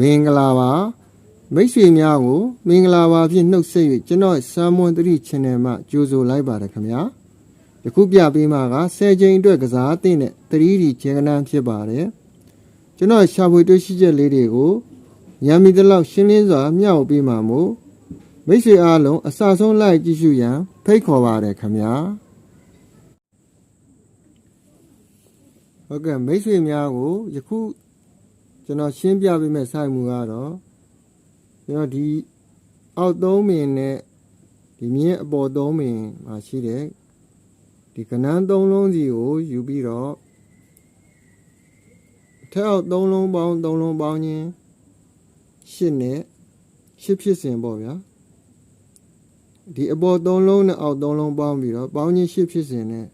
မင်္ဂလာပါမိတ်ဆွေများကိုမင်္ဂလာပါဖြင့်နှုတ်ဆက်၍ကျွန်တော်စမ်းမွန်တတိ channel မှာကြိုဆိုလိုက်ပါတယ်ခင်ဗျာယခုပြပေးမှာက10ချိန်အတွက်ကစားသင့်တဲ့ 3D ခြေကနန်းဖြစ်ပါတယ်ကျွန်တော်ရှာဖွေတွေ့ရှိချက်လေးတွေကိုညံမီတလောက်ရှင်းလင်းစွာမျှဝေပေးမှာမို့မိတ်ဆွေအားလုံးအစဆုံးလိုက်ကြည့်ရှုရန်ဖိတ်ခေါ်ပါတယ်ခင်ဗျာဟုတ်ကဲ့မိတ်ဆွေများကိုယခု ကျွန်တော်ရှင်းပြပေးမယ့်စိုက်မှုကတော့ကျွန်တော်ဒီအောက်သုံးမင်နဲ့ဒီမြင်းအပေါ်သုံးမင်မှာရှိတဲ့ဒီကနန်းသုံးလုံးစီကိုယူပြီးတော့ထက်အောက်သုံးလုံးပေါင်းသုံးလုံးပေါင်းချင်းရှစ်နဲ့ရှစ်ဖြစ်စဉ်ပေါ့ဗျာဒီအပေါ်သုံးလုံးနဲ့အောက်သုံးလုံးပေါင်းပြီးတော့ပေါင်းချင်းရှစ်ဖြစ်စဉ်နဲ့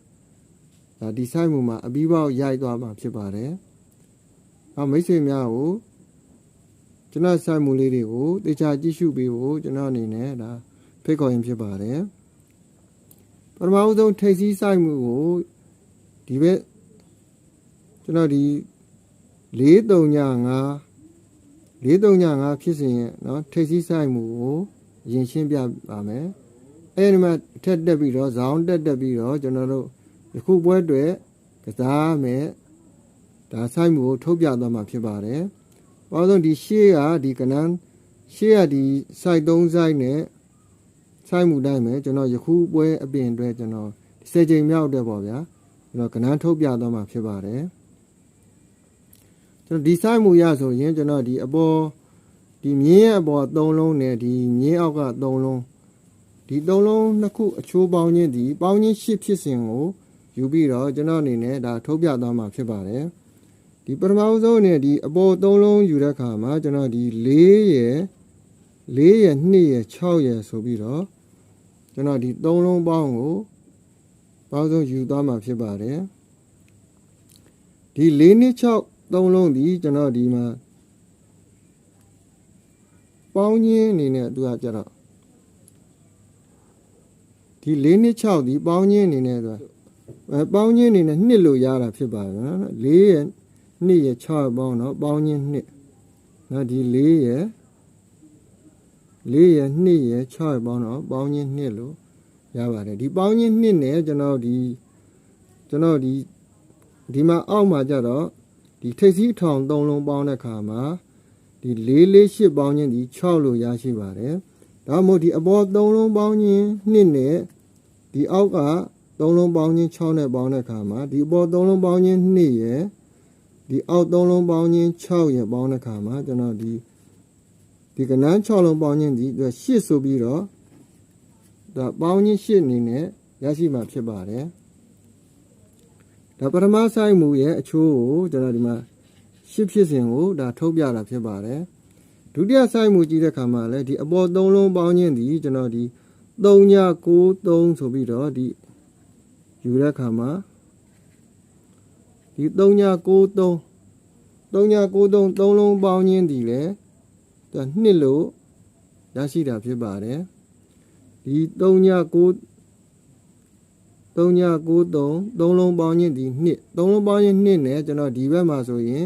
ဒါဒီစိုက်မှုမှာအပြီးပေါက်ရိုက်သွားမှာဖြစ်ပါတယ်။ အမိတ်ဆွေများကိုကျွန်တော်စိုက်မှုလေးတွေကိုတေချာကြည့်ရှုပေးဖို့ကျွန်တော်အနေနဲ့ဒါဖိတ်ခေါ်ရင်ဖြစ်ပါတယ်။ပထမဦးဆုံးထိပ်စည်းစိုက်မှုကိုဒီဘက်ကျွန်တော်ဒီ435 435ဖြစ်စဉ်ရဲ့เนาะထိပ်စည်းစိုက်မှုကိုအရင်ရှင်းပြပါမယ်။အဲဒီမှာထက်တက်ပြီးတော့ဇောင်းတက်တက်ပြီးတော့ကျွန်တော်တို့ဒီခုပွဲအတွက်ကစားမယ် ဒါဆိုင်မှုကိုထုတ်ပြသွားမှာဖြစ်ပါတယ်။ဘာလို့လဲဒီရှေ့ကဒီကနန်းရှေ့ကဒီ site 3 site နဲ့ဆိုင်မှုတိုင်းမယ်ကျွန်တော်ယခုပွဲအပြင်အတွက်ကျွန်တော်၁၀ချိန်မြောက်တဲ့ပေါ့ဗျာကျွန်တော်ကနန်းထုတ်ပြသွားမှာဖြစ်ပါတယ်။ကျွန်တော်ဒီဆိုင်မှုရဆိုရင်ကျွန်တော်ဒီအပေါ်ဒီမြင်းရဲ့အပေါ်3လုံးနဲ့ဒီမြင်းအောက်က3လုံးဒီ3လုံးနှစ်ခုအချိုးပေါင်းခြင်းဒီပေါင်းခြင်း8ဖြစ်စဉ်ကိုယူပြီးတော့ကျွန်တော်အနေနဲ့ဒါထုတ်ပြသွားမှာဖြစ်ပါတယ်။ ဒီပထမဆုံးနဲ့ဒီအပေါ်၃လုံးယူတဲ့အခါမှာကျွန်တော်ဒီ၄ရယ်၄ရယ်2ရယ်6ရယ်ဆိုပြီးတော့ကျွန်တော်ဒီ၃လုံးပေါင်းကိုပေါင်းစုံယူသွားမှာဖြစ်ပါတယ်ဒီ၄နှစ်6 3လုံးဒီကျွန်တော်ဒီမှာပေါင်းခြင်းအနေနဲ့သူကကြတော့ဒီ၄နှစ်6ဒီပေါင်းခြင်းအနေနဲ့သူကပေါင်းခြင်းအနေနဲ့နှစ်လို့ရတာဖြစ်ပါတယ်နော်၄ရယ် 2ရယ်6ရယ်ပေါင်းတော့ပေါင်းချင်း2နော်ဒီ4ရယ်4ရယ်2ရယ်6ရယ်ပေါင်းတော့ပေါင်းချင်း2လို့ရပါတယ်ဒီပေါင်းချင်း2နဲ့ကျွန်တော်ဒီကျွန်တော်ဒီဒီမှာအောက်မှာကြတော့ဒီထိပ်စီးထောင်3လုံးပေါင်းတဲ့ခါမှာဒီ4 4 8ပေါင်းချင်းဒီ6လို့ရရှိပါတယ်ဒါမှမဟုတ်ဒီအပေါ်3လုံးပေါင်းချင်း2နဲ့ဒီအောက်က3လုံးပေါင်းချင်း6နဲ့ပေါင်းတဲ့ခါမှာဒီအပေါ်3လုံးပေါင်းချင်း2ရယ် ဒီအောက်3လုံးပေါင်းချင်း6ရယ်ပေါင်းတဲ့ခါမှာကျွန်တော်ဒီဒီကနန်း6လုံးပေါင်းချင်းဒီ8ဆိုပြီးတော့ဒါပေါင်းချင်း8အနေနဲ့ရရှိမှာဖြစ်ပါတယ်ဒါပထမဆိုင်မူရဲ့အချိုးကိုကျွန်တော်ဒီမှာ8ဖြစ်စဉ်ကိုဒါထုတ်ပြတာဖြစ်ပါတယ်ဒုတိယဆိုင်မူကြည့်တဲ့ခါမှာလည်းဒီအပေါ်3လုံးပေါင်းချင်းဒီကျွန်တော်ဒီ3ည9 3ဆိုပြီးတော့ဒီယူတဲ့ခါမှာ ဒီ3993 3993 3လုံးပေါင်းခြင်းဒီလေသူနှစ်လို့ရရှိတာဖြစ်ပါတယ်ဒီ3993 3993 3လုံးပေါင်းခြင်းဒီနှစ်3လုံးပေါင်းခြင်းနှစ်နဲ့ကျွန်တော်ဒီဘက်မှာဆိုရင်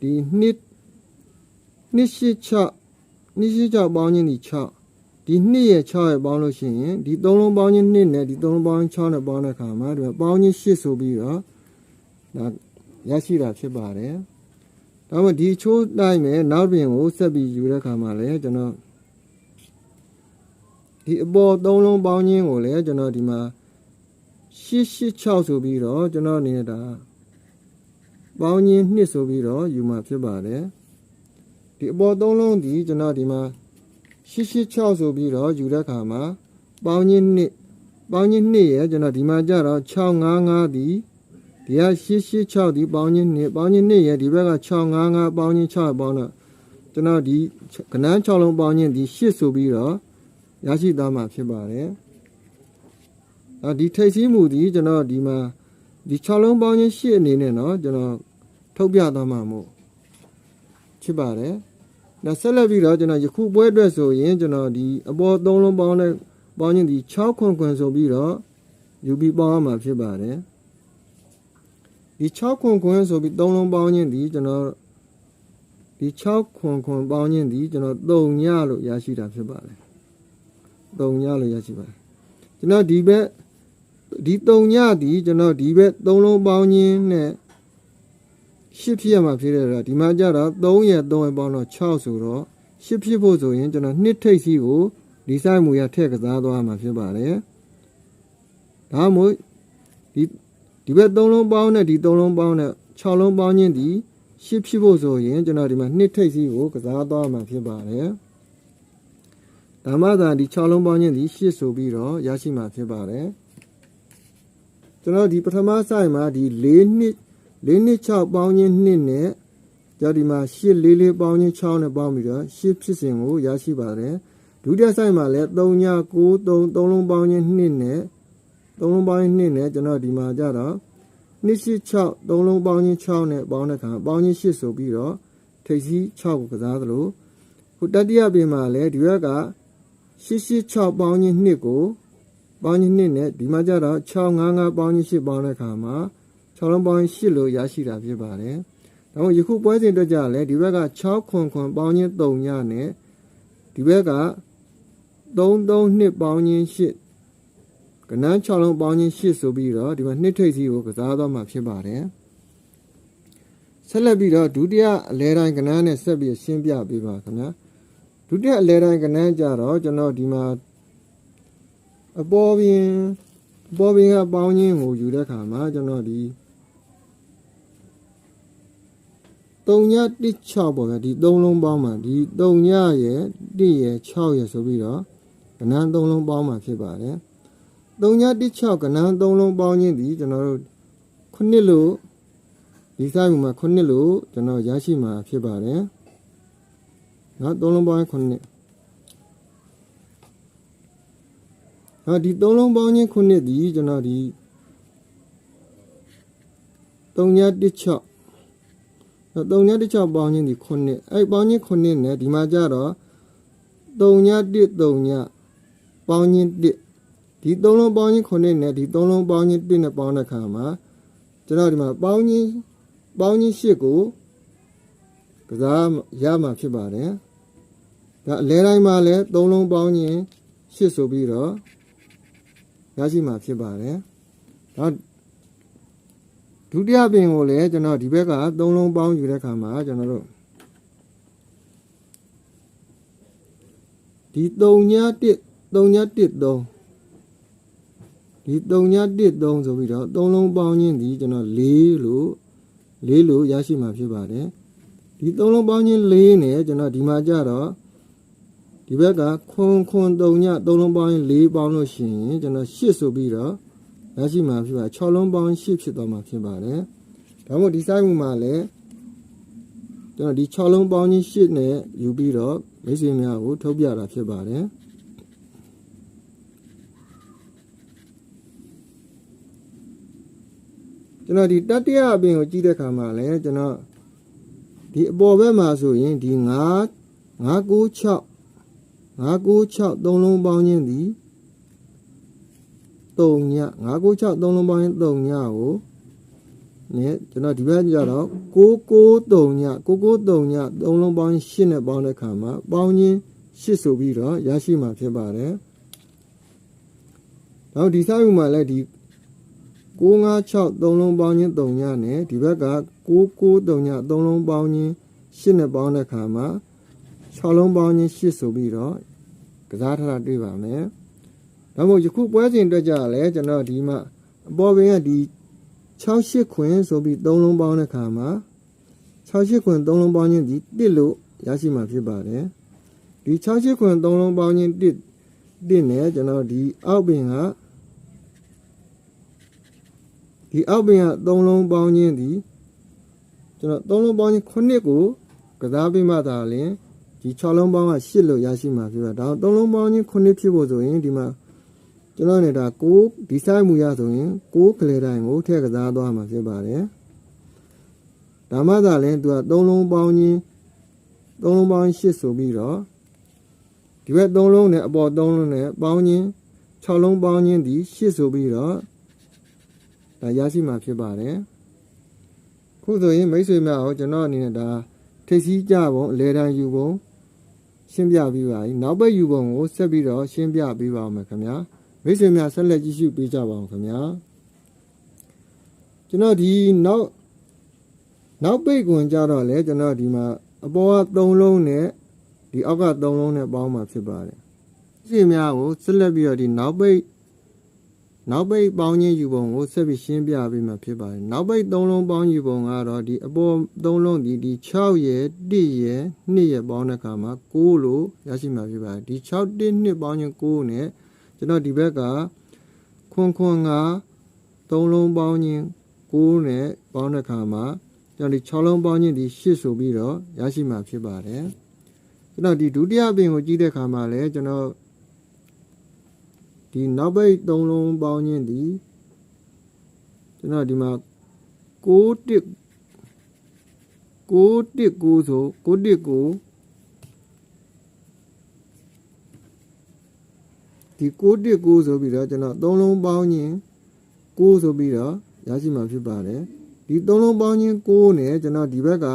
ဒီနှစ်နှစ်ရှိ6နှစ်ရှိ6ပေါင်းခြင်းဒီ6ဒီနှစ်ရဲ့6ရဲ့ပေါင်းလို့ရှိရင်ဒီ3လုံးပေါင်းခြင်းနှစ်နဲ့ဒီ3လုံးပေါင်း6နဲ့ပေါင်းတဲ့အခါမှာဒီပေါင်းခြင်း8ဆိုပြီးတော့ ဒါရရှိတာဖြစ်ပါတယ်။ဒါမှဒီချိုးတိုင်းမယ်နောက်ပြင်ကိုဆက်ပြီးယူတဲ့ခါမှာလည်းကျွန်တော်ဒီအပေါ်သုံးလုံးပေါင်းခြင်းကိုလည်းကျွန်တော်ဒီမှာ886ဆိုပြီးတော့ကျွန်တော်အနေနဲ့ဒါပေါင်းခြင်းနှစ်ဆိုပြီးတော့ယူမှာဖြစ်ပါတယ်။ဒီအပေါ်သုံးလုံးဒီကျွန်တော်ဒီမှာ886ဆိုပြီးတော့ယူတဲ့ခါမှာပေါင်းခြင်းနှစ်ပေါင်းခြင်းနှစ်ရဲ့ကျွန်တော်ဒီမှာကြတော့655ဒီ ဒီက886ဒီပေါင်းချင်းနှစ်ပေါင်းချင်းနှစ်ရဲ့ဒီဘက်က655ပေါင်းချင်း6ပေါင်းတော့ကျွန်တော်ဒီကနန်း6လုံးပေါင်းချင်းဒီ8ဆိုပြီးတော့ရရှိသားမှာဖြစ်ပါတယ်။အဲဒီထိတ်စီးမှုဒီကျွန်တော်ဒီမှာဒီ6လုံးပေါင်းချင်း8အနေနဲ့เนาะကျွန်တော်ထုတ်ပြသွားမှာမို့ဖြစ်ပါတယ်။နောက်ဆက်လက်ပြီးတော့ကျွန်တော်ယခုပွဲအတွက်ဆိုရင်ကျွန်တော်ဒီအပေါ်3လုံးပေါင်းတဲ့ပေါင်းချင်းဒီ6ခွန်ခွန်ဆိုပြီးတော့ယူပြီးပေါင်းရမှာဖြစ်ပါတယ်။ ဒီ6ခွန်ခွန်ဆိုပြီး3လုံးပေါင်းခြင်းဒီကျွန်တော်ဒီ6ခွန်ခွန်ပေါင်းခြင်းဒီကျွန်တော်3ညလို့ရရှိတာဖြစ်ပါတယ်3ညလို့ရရှိပါတယ်ကျွန်တော်ဒီဘက်ဒီ3ညဒီကျွန်တော်ဒီဘက်3လုံးပေါင်းခြင်းနဲ့ရှစ်ဖြစ်ရမှာဖြစ်တဲ့တော့ဒီမှာကြတော့3ရက်3ရက်ပေါင်းတော့6ဆိုတော့ရှစ်ဖြစ်ဖို့ဆိုရင်ကျွန်တော်နှစ်ထိပ်စီကိုဒီဆိုင်မူရထည့်ကစားသွားမှာဖြစ်ပါတယ်ဒါမှမဟုတ်ဒီ ဒီဘက်3လုံးပေါင်းနဲ့ဒီ3လုံးပေါင်းနဲ့6လုံးပေါင်းခြင်းဒီရှစ်ဖြစ်ဖို့ဆိုရင်ကျွန်တော်ဒီမှာနှစ်ထိပ်စီကိုကစားသွားမှာဖြစ်ပါတယ်ဓမ္မသာဒီ6လုံးပေါင်းခြင်းဒီရှစ်ဆိုပြီးတော့ရရှိမှာဖြစ်ပါတယ်ကျွန်တော်ဒီပထမဆိုင်မှာဒီ4နှစ်4နှစ်6ပေါင်းခြင်း2နဲ့ကြောဒီမှာ8 4 4ပေါင်းခြင်း6နဲ့ပေါင်းပြီးတော့8ဖြစ်စဉ်ကိုရရှိပါတယ်ဒုတိယဆိုင်မှာလည်း3ည9 3 3လုံးပေါင်းခြင်း2နဲ့ 3လုံးပေါင်းခြင်း2နဲ့ကျွန်တော်ဒီမှာကြတော့နှစ်ရှိ6 3လုံးပေါင်းခြင်း6နဲ့ပေါင်းတဲ့အခါပေါင်းခြင်း8ဆိုပြီးတော့ထိပ်စီး6ကိုကစားသလိုခုတတိယပြင်မှာလည်းဒီဘက်က886ပေါင်းခြင်း2ကိုပေါင်းခြင်း2နဲ့ဒီမှာကြတော့655ပေါင်းခြင်း8ပေါင်းတဲ့အခါမှာ6လုံးပေါင်းခြင်း8လို့ရရှိတာဖြစ်ပါတယ်။ဒါမှယခုပွဲစဉ်အတွက်ကြလည်းဒီဘက်က6ခွန်ခွန်ပေါင်းခြင်း3ညနဲ့ဒီဘက်က332ပေါင်းခြင်း8 ကနန်း6လုံးပေါင်းခြင်း8ဆိုပြီးတော့ဒီမှာနှစ်ထိပ်စီကိုကစားတော့မှာဖြစ်ပါတယ်။ဆက်လက်ပြီးတော့ဒုတိယအလဲတိုင်းကနန်းနဲ့ဆက်ပြီးရှင်းပြပေးပါခင်ဗျာ။ဒုတိယအလဲတိုင်းကနန်းကြတော့ကျွန်တော်ဒီမှာအပေါ်ပြင်အပေါ်ပြင်ကပေါင်းခြင်းကိုယူတဲ့ခါမှာကျွန်တော်ဒီ3ည16ပေါ့ဗျာဒီ3လုံးပေါင်းမှာဒီ3ညရဲ့1ရဲ့6ရဲ့ဆိုပြီးတော့ကဏ္ဍ3လုံးပေါင်းမှာဖြစ်ပါတယ် 3ည16ကဏ္ဍ3လုံးပေါင်းခြင်းဒီကျွန်တော်တို့ခုနှစ်လို့ဒီဆိုင်မှာခုနှစ်လို့ကျွန်တော်ရရှိမှာဖြစ်ပါတယ်နော်3လုံးပေါင်းခုနှစ်ဟောဒီ3လုံးပေါင်းခြင်းခုနှစ်ဒီကျွန်တော်ဒီ3ည16တော့3ည16ပေါင်းခြင်းဒီခုနှစ်အဲ့ပေါင်းခြင်းခုနှစ်နဲ့ဒီမှာကြတော့3ည1 3ညပေါင်းခြင်း1 ဒီ3လုံးပေါင်းခြင်းခုနှစ်နဲ့ဒီ3လုံးပေါင်းခြင်း1နဲ့ပေါင်းတဲ့အခါမှာကျွန်တော်ဒီမှာပေါင်းခြင်းပေါင်းခြင်း8ကိုကစားရမှာဖြစ်ပါတယ်ဒါအလဲတိုင်းမှာလည်း3လုံးပေါင်းခြင်း8ဆိုပြီးတော့ရရှိမှာဖြစ်ပါတယ်ဒါဒုတိယပင်ကိုလည်းကျွန်တော်ဒီဘက်က3လုံးပေါင်းယူတဲ့ခါမှာကျွန်တော်တို့ဒီ3ည1 3ည1 3 ဒီ3ည1 3ဆိုပြီးတော့3လုံးပေါင်းခြင်းဒီကျွန်တော်4လို့4လို့ရရှိမှာဖြစ်ပါတယ်ဒီ3လုံးပေါင်းခြင်း4နဲ့ကျွန်တော်ဒီမှာကြတော့ဒီဘက်ကခွန်ခွန်3ည3လုံးပေါင်းရင်4ပေါင်းလို့ရှိရင်ကျွန်တော်8ဆိုပြီးတော့ရရှိမှာဖြစ်ပါ6လုံးပေါင်း8ဖြစ်သွားမှာဖြစ်ပါတယ်ဒါမှမဟုတ်ဒီ size မှာလည်းကျွန်တော်ဒီ6လုံးပေါင်းချင်း8နဲ့ယူပြီးတော့မိတ်ဆွေများကိုထုတ်ပြတာဖြစ်ပါတယ် ကျွန်တော်ဒီတတိယအပင်ကိုကြည့်တဲ့အခါမှာလည်းကျွန်တော်ဒီအပေါ်ဘက်မှာဆိုရင်ဒီ9 996 996 3လုံးပေါင်းခြင်းဒီ3ည996 3လုံးပေါင်းခြင်း3ညကိုနဲ့ကျွန်တော်ဒီဘက်ကျတော့693ည693ည3လုံးပေါင်း8နဲ့ပေါင်းတဲ့ခါမှာပေါင်းခြင်း8ဆိုပြီးတော့ရရှိမှာဖြစ်ပါတယ်။နောက်ဒီစာယူမှာလည်းဒီ 956 3လုံးပေါင်းခြင်း3ညနဲ့ဒီဘက်က693ည3လုံးပေါင်းခြင်း8နဲ့ပေါင်းတဲ့ခါမှာ6လုံးပေါင်းခြင်း8ဆိုပြီးတော့ကစားထားတာတွေ့ပါမယ်။ဒါမှမဟုတ်ယခုပွဲစဉ်အတွက်ကြလည်းကျွန်တော်ဒီမှာအပေါ်ပင်ကဒီ68ခွင်ဆိုပြီး3လုံးပေါင်းတဲ့ခါမှာ68ခွင်3လုံးပေါင်းခြင်းဒီ1လို့ရရှိမှာဖြစ်ပါတယ်ဒီ68ခွင်3လုံးပေါင်းခြင်း1 1နဲ့ကျွန်တော်ဒီအောက်ပင်က ဒီအောက်ပင်က3လုံးပေါင်းခြင်းဒီကျွန်တော်3လုံးပေါင်းခြင်း9ကိုကစားပြီးမှသာလျှင်ဒီ6လုံးပေါင်းက8လို့ရရှိမှာဖြစ်ပါဒါ3လုံးပေါင်းခြင်း9ဖြစ်ဖို့ဆိုရင်ဒီမှာကျွန်တော်နေတာ6ဒီဆိုင်မူရဆိုရင်6ကလေးတိုင်းကိုထည့်ကစားသွားမှာဖြစ်ပါတယ်ဒါမှသာလဲသူက3လုံးပေါင်းချင်း3လုံးပေါင်း8ဆိုပြီးတော့ဒီဘက်3လုံးနဲ့အပေါ်3လုံးနဲ့ပေါင်းချင်း6လုံးပေါင်းချင်းဒီ8ဆိုပြီးတော့ ဒါရရှိမှာဖြစ်ပါတယ်ခုဆိုရင်မိတ်ဆွေများကိုကျွန်တော်အနေနဲ့ဒါထိပ်စီးကြပုံအလဲတန်းယူပုံရှင်းပြပြီးပါပြီနောက်ပိတ်ယူပုံကိုဆက်ပြီးတော့ရှင်းပြပေးပါမယ်ခင်ဗျာမိတ်ဆွေများဆက်လက်ကြည့်ရှုပေးကြပါအောင်ခင်ဗျာကျွန်တော်ဒီနောက်နောက်ပိတ်ကွန်ကြတော့လေကျွန်တော်ဒီမှာအပေါ်က3လုံးနဲ့ဒီအောက်က3လုံးနဲ့ပေါင်းမှာဖြစ်ပါတယ်မိတ်ဆွေများကိုဆက်လက်ပြီးတော့ဒီနောက်ပိတ် နောက်ပိတ်ပေါင်းခြင်းယူပုံကိုဆက်ပြီးရှင်းပြပေးမှာဖြစ်ပါတယ်နောက်ပိတ်3လုံးပေါင်းယူပုံကတော့ဒီအပေါ်3လုံးဒီဒီ6ရဲ့1ရဲ့2ရဲ့ပေါင်းတဲ့အခါမှာ9လို့ရရှိမှာဖြစ်ပါတယ်ဒီ6 1 2ပေါင်းခြင်း9နဲ့ကျွန်တော်ဒီဘက်ကခွန်ခွန်က3လုံးပေါင်းခြင်း9နဲ့ပေါင်းတဲ့အခါမှာကျွန်တော်ဒီ6လုံးပေါင်းခြင်းဒီ8ဆိုပြီးတော့ရရှိမှာဖြစ်ပါတယ်ကျွန်တော်ဒီဒုတိယပင်ကိုကြည့်တဲ့အခါမှာလည်းကျွန်တော် ဒီနောက်ပိတ်3လုံးပေါင်းခြင်းဒီကျွန်တော်ဒီမှာ6 1 6 1 9ဆို6 1 9ဒီ6 1 9ဆိုပြီးတော့ကျွန်တော်3လုံးပေါင်းခြင်း9ဆိုပြီးတော့ရရှိမှာဖြစ်ပါတယ်ဒီ3လုံးပေါင်းခြင်း9နဲ့ကျွန်တော်ဒီဘက်က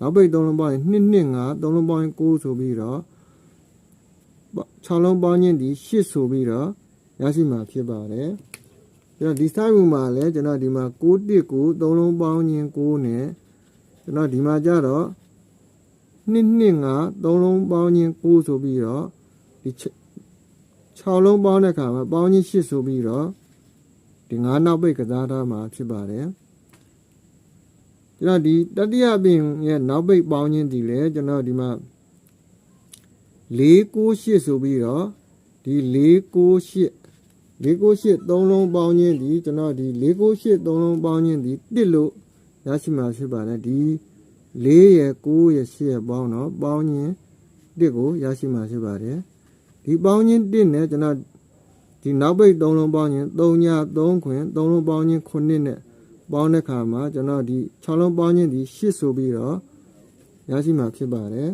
နောက်ပိတ်3လုံးပေါင်းရင်2 2 5 3လုံးပေါင်းရင်9ဆိုပြီးတော့6လုံးပေါင်းခြင်းဒီ8ဆိုပြီးတော့ ရရှိမှာဖြစ်ပါတယ်ကျွန်တော်ဒီ site မှာလည်းကျွန်တော်ဒီမှာ6 1 9 3လုံးပေါင်းခြင်း9နဲ့ကျွန်တော်ဒီမှာကြတော့2 2 5 3လုံးပေါင်းခြင်း9ဆိုပြီးတော့ဒီ6လုံးပေါင်းတဲ့အခါမှာပေါင်းခြင်း8ဆိုပြီးတော့ဒီ9နောက်ပိတ်ကစားထားမှာဖြစ်ပါတယ်ကျွန်တော်ဒီတတိယပင်ရဲ့နောက်ပိတ်ပေါင်းခြင်းဒီလေကျွန်တော်ဒီမှာ4 9 8ဆိုပြီးတော့ဒီ4 9 8 498 3လုံးပေါင်းခြင်းဒီကျွန်တော်ဒီ498 3လုံးပေါင်းခြင်းဒီတစ်လို့ရရှိမှာဖြစ်ပါတယ်ဒီ4ရယ်9ရယ်10ရယ်ပေါင်းတော့ပေါင်းခြင်းတစ်ကိုရရှိမှာဖြစ်ပါတယ်ဒီပေါင်းခြင်းတစ်နဲ့ကျွန်တော်ဒီနောက်ပိတ်3လုံးပေါင်းခြင်း3ည3ခွင်3လုံးပေါင်းခြင်း9နဲ့ပေါင်းတဲ့ခါမှာကျွန်တော်ဒီ6လုံးပေါင်းခြင်းဒီ10ဆိုပြီးတော့ရရှိမှာဖြစ်ပါတယ်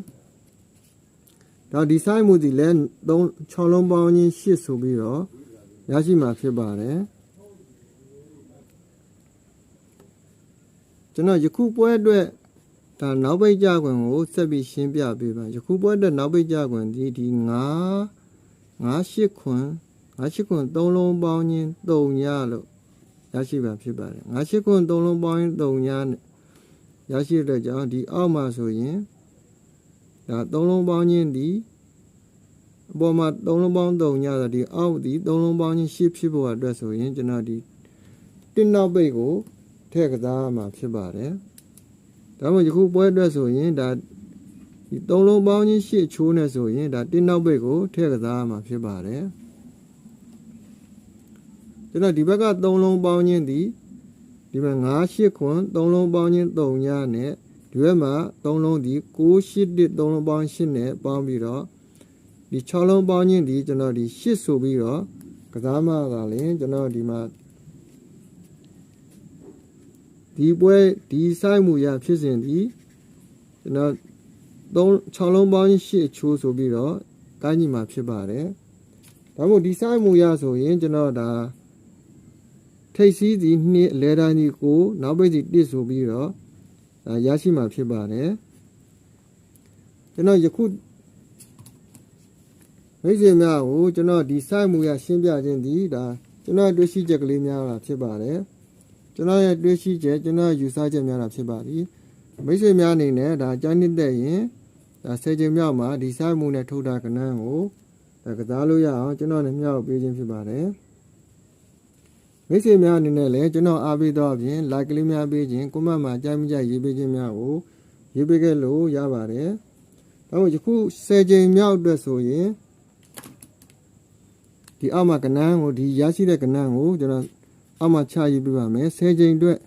ဒါဒီ size မူဒီလဲ3 6လုံးပေါင်းခြင်း10ဆိုပြီးတော့ ရရှိမှာဖြစ်ပါတယ်ကျွန်တော်ယခုပွဲအတွက်ဒါနောက်ပိတ်ကြခွင်ကိုဆက်ပြီးရှင်းပြပေးပါယခုပွဲအတွက်နောက်ပိတ်ကြခွင်ဒီဒီ9 9 8ခွင်9 8ခွင်3လုံးပေါင်းခြင်း3ညလို့ရရှိပါဖြစ်ပါတယ်9 8ခွင်3လုံးပေါင်းခြင်း3ညနဲ့ရရှိတဲ့ကြောင့်ဒီအောက်မှာဆိုရင်ဒါ3လုံးပေါင်းခြင်းဒီ အပေါ်မှာ3လုံးပေါင်း3ညဆိုဒီအောက်ဒီ3လုံးပေါင်းချင်း10ဖြစ်ဖို့အတွက်ဆိုရင်ကျွန်တော်ဒီတင်းနောက်ပိတ်ကိုထည့်ကစားမှာဖြစ်ပါတယ်။ဒါမှမဟုတ်ယခုပွဲအတွက်ဆိုရင်ဒါဒီ3လုံးပေါင်းချင်း10ချိုးနေဆိုရင်ဒါတင်းနောက်ပိတ်ကိုထည့်ကစားမှာဖြစ်ပါတယ်။ကျွန်တော်ဒီဘက်က3လုံးပေါင်းချင်းဒီဒီမှာ9 8ခွန်း3လုံးပေါင်းချင်း3ညနဲ့ဒီဘက်မှာ3လုံးဒီ9 8 1 3လုံးပေါင်း8နဲ့ပေါင်းပြီးတော့ ဒီ6လုံးပေါင်းခြင်းဒီကျွန်တော်ဒီ8ဆိုပြီးတော့ကစားမကလည်းကျွန်တော်ဒီမှာဒီပွဲဒီဆိုင်မှုရဖြစ်စဉ်ဒီကျွန်တော်3 6လုံးပေါင်းခြင်း8ချိုးဆိုပြီးတော့ကိုင်းညီမှာဖြစ်ပါတယ်ဒါမို့ဒီဆိုင်မှုရဆိုရင်ကျွန်တော်ဒါထိတ်စည်းစီနှစ်အလဲတိုင်းဒီကိုနောက်ပိတ်စီ1ဆိုပြီးတော့ဒါရရှိမှာဖြစ်ပါတယ်ကျွန်တော်ယခု မိတ်ဆွေများကိုကျွန်တော်ဒီစိုက်မှုရရှင်းပြခြင်းဒီဒါကျွန်တော်တွေ့ရှိချက်ကလေးများတာဖြစ်ပါတယ်ကျွန်တော်ရဲ့တွေ့ရှိချက်ကျွန်တော်ယူဆချက်များတာဖြစ်ပါသည်မိတ်ဆွေများအနေနဲ့ဒါကြိုင်းနေတဲ့ရင်ဒါဆယ်ချိန်မြောက်မှာဒီစိုက်မှုနဲ့ထုတ်တာကဏ္ဍကိုဒါကစားလို့ရအောင်ကျွန်တော်လည်းမြောက်ပေးခြင်းဖြစ်ပါတယ်မိတ်ဆွေများအနေနဲ့လည်းကျွန်တော်အားပေးတော့အပြင် like ကလေးများပေးခြင်း comment မှာကြိုက်မကြိုက်ရေးပေးခြင်းများကိုရေးပေးခဲ့လို့ရပါတယ်။ဒါမို့ယခု10ချိန်မြောက်အတွက်ဆိုရင် ဒီအောက်မှာကဏ္ဍကိုဒီရရှိတဲ့ကဏ္ဍကိုကျွန်တော်အောက်မှာချရေးပြပါမယ်10ချိန်အတွက်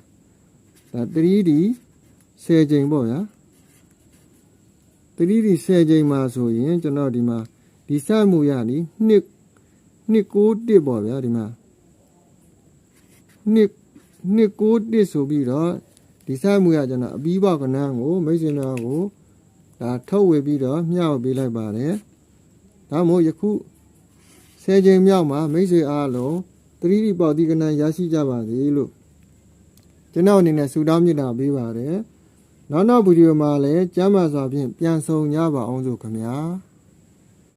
ဒါ 3D 10ချိန်ပေါ့ဗျာ 3D 10ချိန်မှာဆိုရင်ကျွန်တော်ဒီမှာဒီစမှုရနီနှစ်နှစ်61ပေါ့ဗျာဒီမှာနှစ်နှစ်61ဆိုပြီးတော့ဒီစမှုရကျွန်တော်အပြီးပေါက်ကဏ္ဍကိုမိတ်ဆွေများကိုဒါထုတ်ဝေပြီးတော့မျှဝေပေးလိုက်ပါတယ်ဒါမို့ယခု ဆယ်ချိန်မြောက်မှာမိတ်ဆွေအားလုံးသတိတိပေါတိကနရရှိကြပါစေလို့ကျွန်တော်အနေနဲ့ဆုတောင်းမြတ်တာပေးပါတယ်နောက်နောက်ဗီဒီယိုမှာလည်းကျမ်းမာစွာဖြင့်ပြန်ဆောင်ကြပါအောင်စို့ခင်ဗျာ